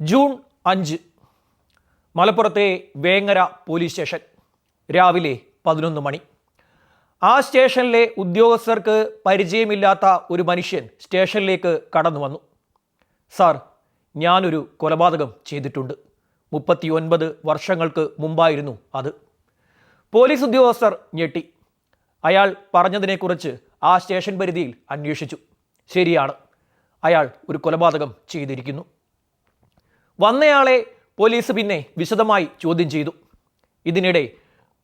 June അഞ്ച് മലപ്പുറത്തെ Vengara police station രാവിലെ പതിനൊന്ന് മണി. ആ സ്റ്റേഷനിലെ ഉദ്യോഗസ്ഥർക്ക് പരിചയമില്ലാത്ത ഒരു മനുഷ്യൻ സ്റ്റേഷനിലേക്ക് കടന്നു വന്നു. സാർ ഞാനൊരു കൊലപാതകം ചെയ്തിട്ടുണ്ട്. മുപ്പത്തി ഒൻപത് വർഷങ്ങൾക്ക് മുമ്പായിരുന്നു അത്. പോലീസ് ഉദ്യോഗസ്ഥർ ഞെട്ടി. അയാൾ പറഞ്ഞതിനെക്കുറിച്ച് ആ സ്റ്റേഷൻ പരിധിയിൽ അന്വേഷിച്ചു. ശരിയാണ്. അയാൾ ഒരു കൊലപാതകം ചെയ്തിരിക്കുന്നു. വന്നയാളെ പോലീസ് പിന്നെ വിശദമായി ചോദ്യം ചെയ്തു. ഇതിനിടെ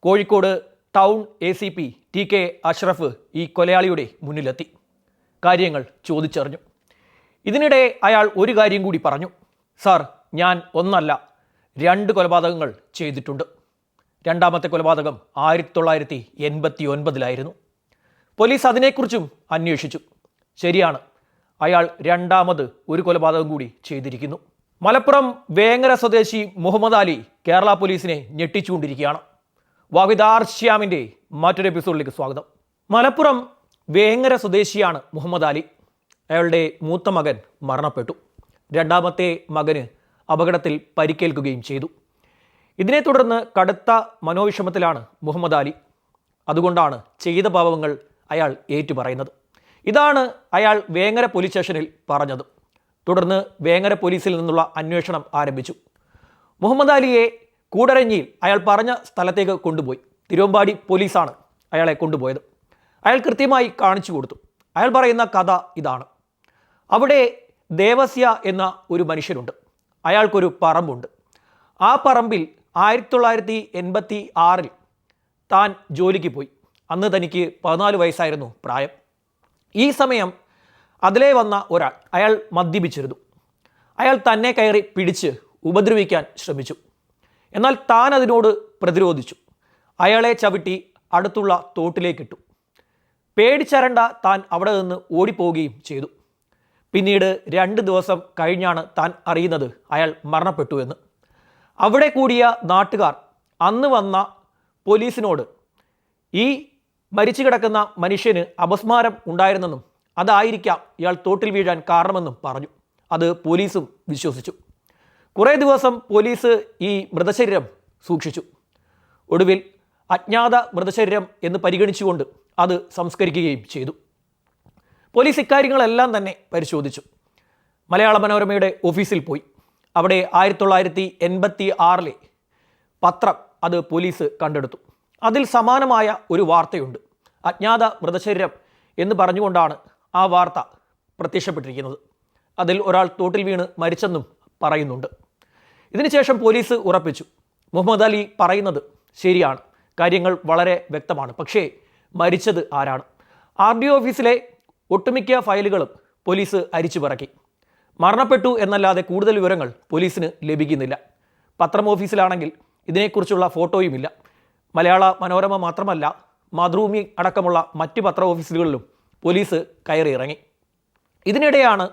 Kozhikode town A C P T K Ashraf ഈ കൊലയാളിയുടെ മുന്നിലെത്തി. കാര്യങ്ങൾ ചോദിച്ചറിഞ്ഞു. ഇതിനിടെ അയാൾ ഒരു കാര്യം കൂടി പറഞ്ഞു. സാർ ഞാൻ ഒന്നല്ല രണ്ട് കൊലപാതകങ്ങൾ ചെയ്തിട്ടുണ്ട്. രണ്ടാമത്തെ കൊലപാതകം ആയിരത്തി തൊള്ളായിരത്തി എൺപത്തി ഒൻപതിലായിരുന്നു പോലീസ് അതിനെക്കുറിച്ചും അന്വേഷിച്ചു. ശരിയാണ് അയാൾ രണ്ടാമത് ഒരു കൊലപാതകം കൂടി ചെയ്തിരിക്കുന്നു. മലപ്പുറം വേങ്ങര സ്വദേശി മുഹമ്മദ് അലി കേരള പോലീസിനെ ഞെട്ടിച്ചുകൊണ്ടിരിക്കുകയാണ്. വാഹിദാർ ശ്യാമിന്റെ മറ്റൊരു എപ്പിസോഡിലേക്ക് സ്വാഗതം. മലപ്പുറം വേങ്ങര സ്വദേശിയാണ് മുഹമ്മദ് അലി. അയാളുടെ മൂത്ത മകൻ മരണപ്പെട്ടു. രണ്ടാമത്തെ മകന് അപകടത്തിൽ പരിക്കേൽക്കുകയും ചെയ്തു. ഇതിനെ തുടർന്ന് കടുത്ത മനോവിഷമത്തിലാണ് മുഹമ്മദ് അലി. അതുകൊണ്ടാണ് ചെയ്ത പാവങ്ങൾ അയാൾ ഏറ്റുപറയുന്നത്. ഇതാണ് അയാൾ വേങ്ങര പോലീസ് സ്റ്റേഷനിൽ പറഞ്ഞത്. തുടർന്ന് വേങ്ങര പോലീസിൽ നിന്നുള്ള അന്വേഷണം ആരംഭിച്ചു. മുഹമ്മദ് അലിയെ കൂടരഞ്ഞിയിൽ അയാൾ പറഞ്ഞ സ്ഥലത്തേക്ക് കൊണ്ടുപോയി. തിരുവമ്പാടി പോലീസാണ് അയാളെ കൊണ്ടുപോയത്. അയാൾ കൃത്യമായി കാണിച്ചു കൊടുത്തു. അയാൾ പറയുന്ന കഥ ഇതാണ്. അവിടെ ദേവസ്യ എന്ന ഒരു മനുഷ്യനുണ്ട്. അയാൾക്കൊരു പറമ്പുണ്ട്. ആ പറമ്പിൽ ആയിരത്തി തൊള്ളായിരത്തി എൺപത്തി ആറിൽ താൻ ജോലിക്ക് പോയി. അന്ന് തനിക്ക് പതിനാല് വയസ്സായിരുന്നു പ്രായം. ഈ സമയം അതിലേ വന്ന ഒരാൾ അയാൾ മദ്യപിച്ചിരുന്നു. അയാൾ തന്നെ കയറി പിടിച്ച് ഉപദ്രവിക്കാൻ ശ്രമിച്ചു. എന്നാൽ താൻ അതിനോട് പ്രതിരോധിച്ചു. അയാളെ ചവിട്ടി അടുത്തുള്ള തോട്ടിലേക്കിട്ടു. പേടിച്ചരണ്ട താൻ അവിടെ നിന്ന് ഓടിപ്പോവുകയും ചെയ്തു. പിന്നീട് രണ്ട് ദിവസം കഴിഞ്ഞാണ് താൻ അറിയുന്നത് അയാൾ മരണപ്പെട്ടു എന്ന്. അവിടെ കൂടിയ നാട്ടുകാർ അന്ന് വന്ന പോലീസിനോട് ഈ മരിച്ചു കിടക്കുന്ന മനുഷ്യന് അപസ്മാരം ഉണ്ടായിരുന്നെന്നും അതായിരിക്കാം ഇയാൾ തോട്ടിൽ വീഴാൻ കാരണമെന്നും പറഞ്ഞു. അത് പോലീസും വിശ്വസിച്ചു. കുറേ ദിവസം പോലീസ് ഈ മൃതശരീരം സൂക്ഷിച്ചു. ഒടുവിൽ അജ്ഞാത മൃതശരീരം എന്ന് പരിഗണിച്ചുകൊണ്ട് അത് സംസ്കരിക്കുകയും ചെയ്തു. പോലീസ് ഇക്കാര്യങ്ങളെല്ലാം തന്നെ പരിശോധിച്ചു. മലയാള മനോരമയുടെ ഓഫീസിൽ പോയി. അവിടെ ആയിരത്തി തൊള്ളായിരത്തി എൺപത്തി ആറിലെ പത്രം അത് പോലീസ് കണ്ടെടുത്തു. അതിൽ സമാനമായ ഒരു വാർത്തയുണ്ട്. അജ്ഞാത മൃതശരീരം എന്ന് പറഞ്ഞുകൊണ്ടാണ് ആ വാർത്ത പ്രത്യക്ഷപ്പെട്ടിരിക്കുന്നത്. അതിൽ ഒരാൾ തോട്ടിൽ വീണ് മരിച്ചെന്നും പറയുന്നുണ്ട്. ഇതിനുശേഷം പോലീസ് ഉറപ്പിച്ചു. മുഹമ്മദ് അലി പറയുന്നത് ശരിയാണ്. കാര്യങ്ങൾ വളരെ വ്യക്തമാണ്. പക്ഷേ മരിച്ചത് ആരാണ്? ആർ ഡി ഓഫീസിലെ ഒട്ടുമിക്ക ഫയലുകളും പോലീസ് അരിച്ചു പറക്കി. മരണപ്പെട്ടു എന്നല്ലാതെ കൂടുതൽ വിവരങ്ങൾ പോലീസിന് ലഭിക്കുന്നില്ല. പത്രം ഓഫീസിലാണെങ്കിൽ ഇതിനെക്കുറിച്ചുള്ള ഫോട്ടോയുമില്ല. മലയാള മനോരമ മാത്രമല്ല മാതൃഭൂമി അടക്കമുള്ള മറ്റ് പത്ര ഓഫീസുകളിലും പോലീസ് കയറി ഇറങ്ങി ഇതിനിടെയാണ്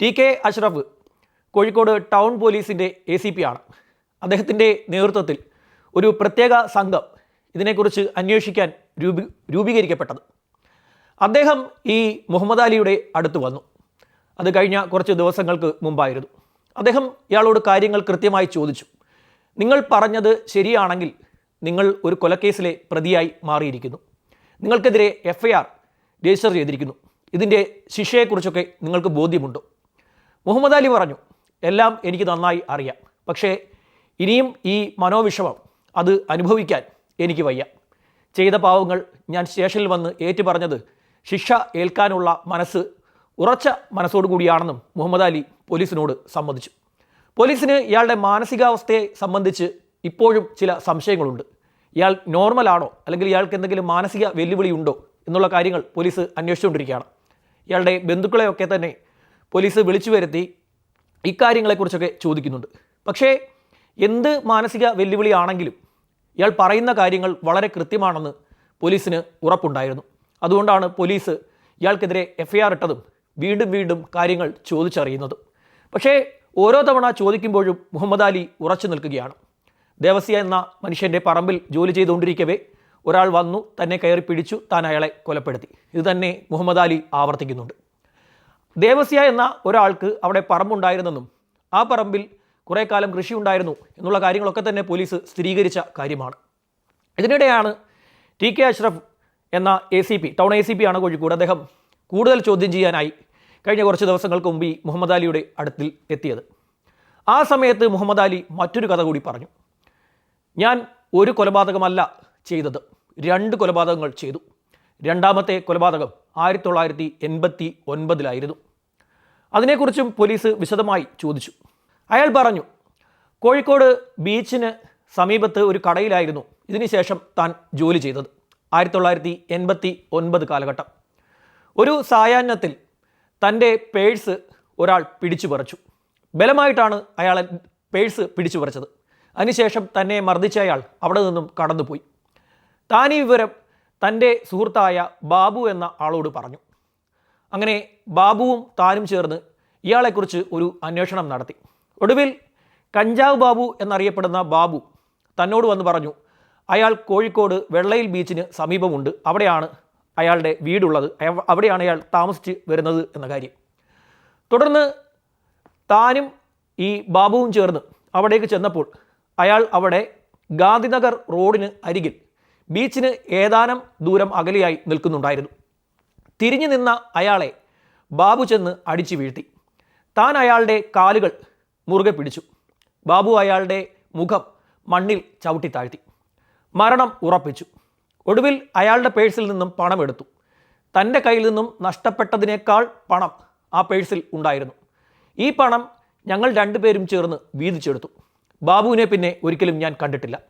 T K Ashraf Kozhikode town പോലീസിന്റെ എ സി പി ആണ്. അദ്ദേഹത്തിന്റെ നേതൃത്വത്തിൽ ഒരു പ്രത്യേക സംഘം ഇതിനെക്കുറിച്ച് അന്വേഷിക്കാൻ രൂപീ രൂപീകരിക്കപ്പെട്ടത്. അദ്ദേഹം ഈ മുഹമ്മദ് അലിയുടെ അടുത്ത് വന്നു. അത് കഴിഞ്ഞ കുറച്ച് ദിവസങ്ങൾക്ക് മുമ്പായിരുന്നു. അദ്ദേഹം ഇയാളോട് കാര്യങ്ങൾ കൃത്യമായി ചോദിച്ചു. നിങ്ങൾ പറഞ്ഞത് ശരിയാണെങ്കിൽ നിങ്ങൾ ഒരു കൊലക്കേസിലെ പ്രതിയായി മാറിയിരിക്കുന്നു. നിങ്ങൾക്കെതിരെ എഫ് ആർ രജിസ്റ്റർ ചെയ്തിരിക്കുന്നു. ഇതിന്റെ ശിക്ഷയെക്കുറിച്ചൊക്കെ നിങ്ങൾക്ക് ബോധ്യമുണ്ടോ? മുഹമ്മദ് അലി പറഞ്ഞു എല്ലാം എനിക്ക് നന്നായി അറിയാം. പക്ഷേ ഇനിയും ഈ മനോവിഷമം അത് അനുഭവിക്കാൻ എനിക്ക് വയ്യ. ചെയ്ത പാവങ്ങൾ ഞാൻ സ്റ്റേഷനിൽ വന്ന് ഏറ്റു പറഞ്ഞത് ശിക്ഷ ഏൽക്കാനുള്ള മനസ്സ് ഉറച്ച മനസ്സോടു കൂടിയാണെന്നും മുഹമ്മദ് അലി പോലീസിനോട് സമ്മതിച്ചു. പോലീസിന് ഇയാളുടെ മാനസികാവസ്ഥയെ സംബന്ധിച്ച് ഇപ്പോഴും ചില സംശയങ്ങളുണ്ട്. ഇയാൾ നോർമലാണോ? അല്ലെങ്കിൽ ഇയാൾക്ക് എന്തെങ്കിലും മാനസിക വെല്ലുവിളി ഉണ്ടോ എന്നുള്ള കാര്യങ്ങൾ പോലീസ് അന്വേഷിച്ചുകൊണ്ടിരിക്കുകയാണ്. ഇയാളുടെ ബന്ധുക്കളെയൊക്കെ തന്നെ പോലീസ് വിളിച്ചു വരുത്തി ഇക്കാര്യങ്ങളെക്കുറിച്ചൊക്കെ ചോദിക്കുന്നുണ്ട്. പക്ഷേ എന്ത് മാനസിക വെല്ലുവിളിയാണെങ്കിലും ഇയാൾ പറയുന്ന കാര്യങ്ങൾ വളരെ കൃത്യമാണെന്ന് പോലീസിന് ഉറപ്പുണ്ടായിരുന്നു. അതുകൊണ്ടാണ് പോലീസ് ഇയാൾക്കെതിരെ എഫ് ഐ ആർ ഇട്ടതും വീണ്ടും വീണ്ടും കാര്യങ്ങൾ ചോദിച്ചറിയുന്നതും. പക്ഷേ ഓരോ തവണ ചോദിക്കുമ്പോഴും മുഹമ്മദ് അലി ഉറച്ചു നിൽക്കുകയാണ്. ദേവസ്യ എന്ന മനുഷ്യന്റെ പറമ്പിൽ ജോലി ചെയ്തുകൊണ്ടിരിക്കവേ ഒരാൾ വന്നു തന്നെ കയറി പിടിച്ചു താൻ അയാളെ കൊലപ്പെടുത്തി. ഇത് തന്നെ മുഹമ്മദ് അലി ആവർത്തിക്കുന്നുണ്ട്. ദേവസ്യ എന്ന ഒരാൾക്ക് അവിടെ പറമ്പുണ്ടായിരുന്നെന്നും ആ പറമ്പിൽ കുറേ കാലം കൃഷി ഉണ്ടായിരുന്നു എന്നുള്ള കാര്യങ്ങളൊക്കെ തന്നെ പോലീസ് സ്ഥിരീകരിച്ച കാര്യമാണ്. ഇതിനിടെയാണ് ടി കെ അഷ്റഫ് എന്ന A C P town A C P ആണ് കോഴിക്കോട് അദ്ദേഹം കൂടുതൽ ചോദ്യം ചെയ്യാനായി കഴിഞ്ഞ കുറച്ച് ദിവസങ്ങൾക്ക് മുമ്പ് ഈ മുഹമ്മദ് അലിയുടെ അടുത്തിൽ എത്തിയത്. ആ സമയത്ത് മുഹമ്മദ് അലി മറ്റൊരു കഥ കൂടി പറഞ്ഞു. ഞാൻ ഒരു കൊലപാതകമല്ല ചെയ്തത്. രണ്ട് കൊലപാതകങ്ങൾ ചെയ്തു. രണ്ടാമത്തെ കൊലപാതകം ആയിരത്തി തൊള്ളായിരത്തി എൺപത്തി ഒൻപതിലായിരുന്നു അതിനെക്കുറിച്ചും പോലീസ് വിശദമായി ചോദിച്ചു. അയാൾ പറഞ്ഞു കോഴിക്കോട് ബീച്ചിന് സമീപത്ത് ഒരു കടയിലായിരുന്നു ഇതിനുശേഷം താൻ ജോലി ചെയ്തത്. ആയിരത്തി തൊള്ളായിരത്തി എൺപത്തി ഒൻപത് കാലഘട്ടം. ഒരു സായാഹ്നത്തിൽ തന്റെ പേഴ്സ് ഒരാൾ പിടിച്ചു പറിച്ചു. ബലമായിട്ടാണ് അയാൾ പേഴ്സ് പിടിച്ചു പറിച്ചത്. അതിനുശേഷം തന്നെ മർദ്ദിച്ച അയാൾ അവിടെ നിന്നും കടന്നുപോയി. താൻ ഈ വിവരം തന്റെ സുഹൃത്തായ ബാബു എന്ന ആളോട് പറഞ്ഞു. അങ്ങനെ ബാബുവും താനും ചേർന്ന് ഇയാളെക്കുറിച്ച് ഒരു അന്വേഷണം നടത്തി. ഒടുവിൽ കഞ്ചാവ് ബാബു എന്നറിയപ്പെടുന്ന ബാബു തന്നോട് വന്ന് പറഞ്ഞു അയാൾ കോഴിക്കോട് വെള്ളയിൽ ബീച്ചിന് സമീപമുണ്ട്. അവിടെയാണ് അയാളുടെ വീടുള്ളത്. അവിടെയാണ് അയാൾ താമസിച്ച് വരുന്നത് എന്ന കാര്യം. തുടർന്ന് താനും ഈ ബാബുവും ചേർന്ന് അവിടേക്ക് ചെന്നപ്പോൾ അയാൾ അവിടെ ഗാന്ധിനഗർ റോഡിന് അരികിൽ ബീച്ചിന് ഏതാനും ദൂരം അകലെയായി നിൽക്കുന്നുണ്ടായിരുന്നു. തിരിഞ്ഞു നിന്ന അയാളെ ബാബു ചെന്ന് അടിച്ചു വീഴ്ത്തി. താൻ അയാളുടെ കാലുകൾ മുറുകെ പിടിച്ചു. ബാബു അയാളുടെ മുഖം മണ്ണിൽ ചവിട്ടി താഴ്ത്തി. മരണം ഉറപ്പിച്ചു. ഒടുവിൽ അയാളുടെ പേഴ്സിൽ നിന്നും പണം എടുത്തു. തന്റെ കയ്യിൽ നിന്നും നഷ്ടപ്പെട്ടതിനേക്കാൾ പണം ആ പേഴ്സിൽ ഉണ്ടായിരുന്നു. ഈ പണം ഞങ്ങൾ രണ്ടുപേരും ചേർന്ന് വീതിച്ചെടുത്തു. ബാബുവിനെ പിന്നെ ഒരിക്കലും ഞാൻ കണ്ടിട്ടില്ല.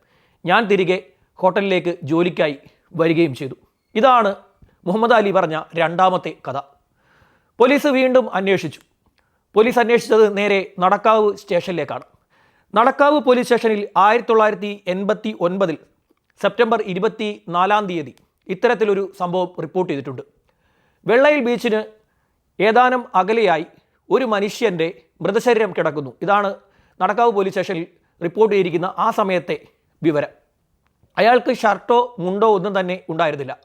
ഞാൻ തിരികെ ഹോട്ടലിലേക്ക് ജോലിക്കായി വരികയും ചെയ്തു. ഇതാണ് മുഹമ്മദ് അലി പറഞ്ഞ രണ്ടാമത്തെ കഥ. പോലീസ് വീണ്ടും അന്വേഷിച്ചു. പോലീസ് അന്വേഷിച്ചത് നേരെ നടക്കാവ് സ്റ്റേഷനിലേക്കാണ്. നടക്കാവ് പോലീസ് സ്റ്റേഷനിൽ ആയിരത്തി തൊള്ളായിരത്തി എൺപത്തി ഒൻപതിൽ സെപ്റ്റംബർ ഇരുപത്തി നാലാം തീയതി ഇത്തരത്തിലൊരു സംഭവം റിപ്പോർട്ട് ചെയ്തിട്ടുണ്ട്. വെള്ളയിൽ ബീച്ചിന് ഏതാനും അകലെയായി ഒരു മനുഷ്യന്റെ മൃതശരീരം കിടക്കുന്നു. ഇതാണ് നടക്കാവ് പോലീസ് സ്റ്റേഷനിൽ റിപ്പോർട്ട് ചെയ്തിരിക്കുന്ന ആ സമയത്തെ വിവരം. അയാൾക്ക് ഷർട്ടോ മുണ്ടോ ഒന്നും തന്നെ ഉണ്ടായിരുന്നില്ല.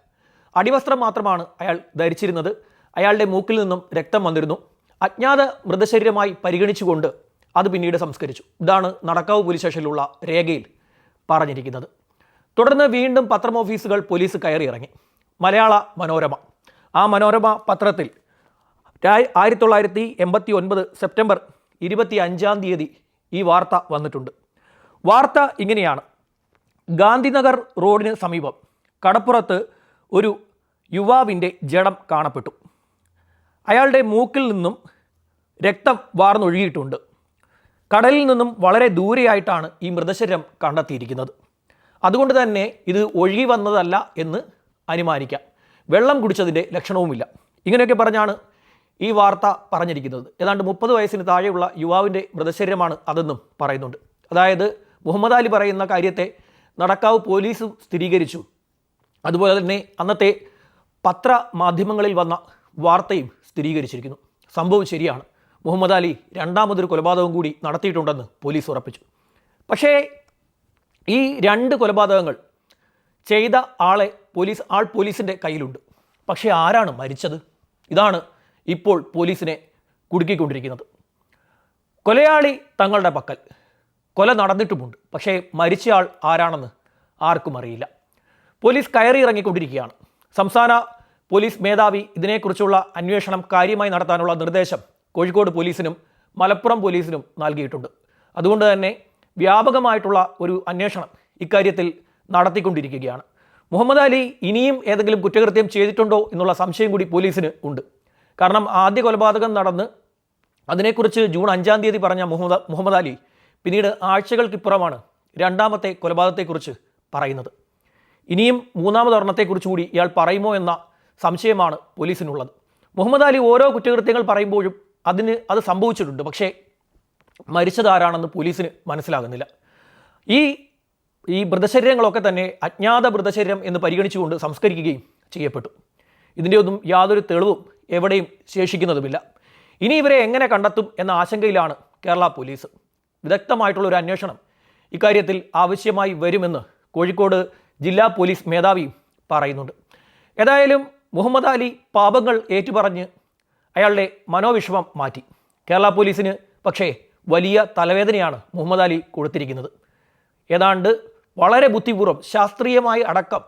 അടിവസ്ത്രം മാത്രമാണ് അയാൾ ധരിച്ചിരുന്നത്. അയാളുടെ മൂക്കിൽ നിന്നും രക്തം വന്നിരുന്നു. അജ്ഞാത മൃതശരീരമായി പരിഗണിച്ചുകൊണ്ട് അത് പിന്നീട് സംസ്കരിച്ചു. ഇതാണ് നടക്കാവ് പോലീസ് സ്റ്റേഷനിലുള്ള രേഖയിൽ പറഞ്ഞിരിക്കുന്നത്. തുടർന്ന് വീണ്ടും പത്രം ഓഫീസുകൾ പോലീസ് കയറി ഇറങ്ങി. മലയാള മനോരമ. ആ മനോരമ പത്രത്തിൽ ആയിരത്തി തൊള്ളായിരത്തി എൺപത്തി ഒൻപത് സെപ്റ്റംബർ ഇരുപത്തി അഞ്ചാം തീയതി ഈ വാർത്ത വന്നിട്ടുണ്ട്. വാർത്ത ഇങ്ങനെയാണ്. ഗാന്ധിനഗർ റോഡിന് സമീപം കടപ്പുറത്ത് ഒരു യുവാവിന്റെ ജഡം കാണപ്പെട്ടു. അയാളുടെ മൂക്കിൽ നിന്നും രക്തം വാർന്നൊഴുകിയിട്ടുണ്ട്. കടലിൽ നിന്നും വളരെ ദൂരെയായിട്ടാണ് ഈ മൃതശരീരം കണ്ടെത്തിയിരിക്കുന്നത്. അതുകൊണ്ട് തന്നെ ഇത് ഒഴുകി വന്നതല്ല എന്ന് അനുമാനിക്കാം. വെള്ളം കുടിച്ചതിന്റെ ലക്ഷണവുമില്ല. ഇങ്ങനെയൊക്കെ പറഞ്ഞാണ് ഈ വാർത്ത പറഞ്ഞിരിക്കുന്നത്. ഏതാണ്ട് മുപ്പത് വയസ്സിന് താഴെയുള്ള യുവാവിന്റെ മൃതശരീരമാണ് അതെന്നും പറയുന്നുണ്ട്. അതായത് മുഹമ്മദ് അലി പറയുന്ന കാര്യത്തെ നടക്കാവ് പോലീസ് സ്ഥിരീകരിച്ചു. അതുപോലെ തന്നെ അന്നത്തെ പത്രമാധ്യമങ്ങളിൽ വന്ന വാർത്തയും സ്ഥിരീകരിച്ചിരിക്കുന്നു. സംഭവം ശരിയാണ്. മുഹമ്മദ് അലി രണ്ടാമതൊരു കൊലപാതകം കൂടി നടത്തിയിട്ടുണ്ടെന്ന് പോലീസ് ഉറപ്പിച്ചു. പക്ഷേ ഈ രണ്ട് കൊലപാതകങ്ങൾ ചെയ്ത ആളെ പോലീസ് ആൾ പോലീസിന്റെ കയ്യിലുണ്ട്. പക്ഷേ ആരാണ് മരിച്ചത്? ഇതാണ് ഇപ്പോൾ പോലീസിനെ കുടുക്കിക്കൊണ്ടിരിക്കുന്നത്. കൊലയാളി തങ്ങളുടെ പക്കൽ. കൊല നടന്നിട്ടുമുണ്ട്. പക്ഷേ മരിച്ചയാൾ ആരാണെന്ന് ആർക്കും അറിയില്ല. പോലീസ് കയറി ഇറങ്ങിക്കൊണ്ടിരിക്കുകയാണ്. സംസ്ഥാന പോലീസ് മേധാവി ഇതിനെക്കുറിച്ചുള്ള അന്വേഷണം കാര്യമായി നടത്താനുള്ള നിർദ്ദേശം കോഴിക്കോട് പോലീസിനും മലപ്പുറം പോലീസിനും നൽകിയിട്ടുണ്ട്. അതുകൊണ്ട് തന്നെ വ്യാപകമായിട്ടുള്ള ഒരു അന്വേഷണം ഇക്കാര്യത്തിൽ നടത്തിക്കൊണ്ടിരിക്കുകയാണ്. മുഹമ്മദ് അലി ഇനിയും ഏതെങ്കിലും കുറ്റകൃത്യം ചെയ്തിട്ടുണ്ടോ എന്നുള്ള സംശയം കൂടി പോലീസിന് ഉണ്ട്. കാരണം ആദ്യ കൊലപാതകം നടന്ന് അതിനെക്കുറിച്ച് ജൂൺ അഞ്ചാം തീയതി പറഞ്ഞ മുഹമ്മദ് മുഹമ്മദ് അലി പിന്നീട് ആഴ്ചകൾക്കിപ്പുറമാണ് രണ്ടാമത്തെ കൊലപാതകത്തെക്കുറിച്ച് പറയുന്നത്. ഇനിയും മൂന്നാമതൊരെണ്ണത്തെക്കുറിച്ച് കൂടി ഇയാൾ പറയുമോ എന്ന സംശയമാണ് പോലീസിനുള്ളത്. മുഹമ്മദ് അലി ഓരോ കുറ്റകൃത്യങ്ങൾ പറയുമ്പോഴും അതിന് അത് സംഭവിച്ചിട്ടുണ്ട്. പക്ഷേ മരിച്ചതാരാണെന്ന് പോലീസിന് മനസ്സിലാകുന്നില്ല. ഈ ഈ മൃതശരീരങ്ങളൊക്കെ തന്നെ അജ്ഞാത മൃതശരീരം എന്ന് പരിഗണിച്ചുകൊണ്ട് സംസ്കരിക്കുകയും ചെയ്യപ്പെട്ടു. ഇതിന്റെ ഒന്നും യാതൊരു തെളിവും എവിടെയും ശേഷിക്കുന്നതുമില്ല. ഇനി ഇവരെ എങ്ങനെ കണ്ടെത്തും എന്ന ആശങ്കയിലാണ് കേരള പോലീസ്. വിദഗ്ധമായിട്ടുള്ള ഒരു അന്വേഷണം ഇക്കാര്യത്തിൽ ആവശ്യമായി വരുമെന്ന് കോഴിക്കോട് ജില്ലാ പോലീസ് മേധാവി പറയുന്നുണ്ട്. ഏതായാലും മുഹമ്മദ് അലി പാപങ്ങൾ ഏറ്റുപറഞ്ഞ് അയാളുടെ മനോവിഷമം മാറ്റി. കേരള പോലീസിന് പക്ഷേ വലിയ തലവേദനയാണ് മുഹമ്മദ് അലി കൊടുത്തിരിക്കുന്നത്. ഏതാണ്ട് വളരെ ബുദ്ധിപൂർവം ശാസ്ത്രീയമായി അടക്കം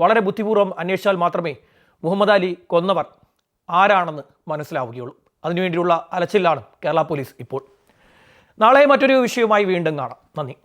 വളരെ ബുദ്ധിപൂർവം അന്വേഷിച്ചാൽ മാത്രമേ മുഹമ്മദ് അലി കൊന്നവർ ആരാണെന്ന് മനസ്സിലാവുകയുള്ളൂ. അതിനുവേണ്ടിയുള്ള അലച്ചിലാണ് കേരള പോലീസ് ഇപ്പോൾ നാളെ മറ്റൊരു വിഷയവുമായി വീണ്ടും കാണാം. നന്ദി.